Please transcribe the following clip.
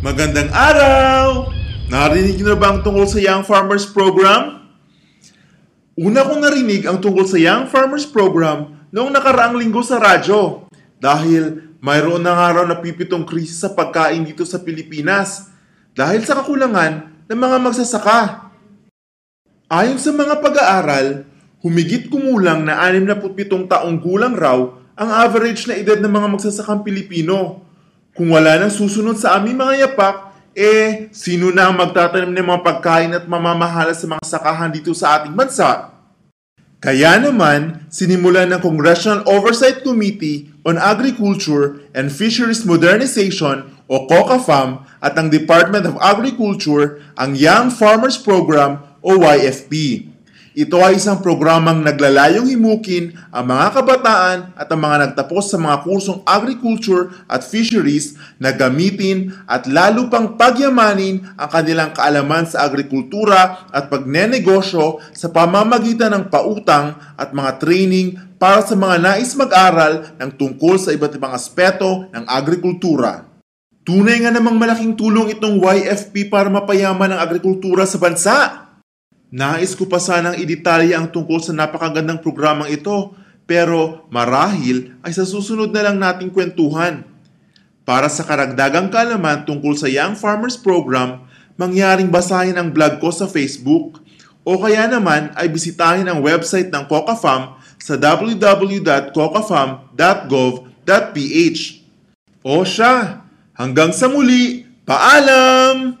Magandang araw! Narinig niyo na ba ang tungkol sa Young Farmers Program? Una kong narinig ang tungkol sa Young Farmers Program noong nakaraang linggo sa radyo dahil mayroon na nga raw napipitong krisis sa pagkain dito sa Pilipinas dahil sa kakulangan ng mga magsasaka. Ayon sa mga pag-aaral, humigit kumulang na 67 taong gulang raw ang average na edad ng mga magsasakang Pilipino. Kung wala nang susunod sa aming mga yapak, eh, sino na ang magtatanim ng mga pagkain at mamamahala sa mga sakahan dito sa ating bansa? Kaya naman, sinimulan ng Congressional Oversight Committee on Agriculture and Fisheries Modernization o COCAFAM at ang Department of Agriculture ang Young Farmers Program o YFP. Ito ay isang programang naglalayong himukin ang mga kabataan at ang mga nagtapos sa mga kursong agriculture at fisheries na gamitin at lalo pang pagyamanin ang kanilang kaalaman sa agrikultura at pagnenegosyo sa pamamagitan ng pautang at mga training para sa mga nais mag-aral ng tungkol sa iba't ibang aspeto ng agrikultura. Tunay nga namang malaking tulong itong YFP para mapayaman ang agrikultura sa bansa. Nais ko pa sanang idetalya ang tungkol sa napakagandang programang ito, pero marahil ay sa susunod na lang nating kwentuhan. Para sa karagdagang kalaman tungkol sa Young Farmers Program, mangyaring basahin ang blog ko sa Facebook o kaya naman ay bisitahin ang website ng COCAFAM sa www.cocafam.gov.ph. O siya, hanggang sa muli, paalam!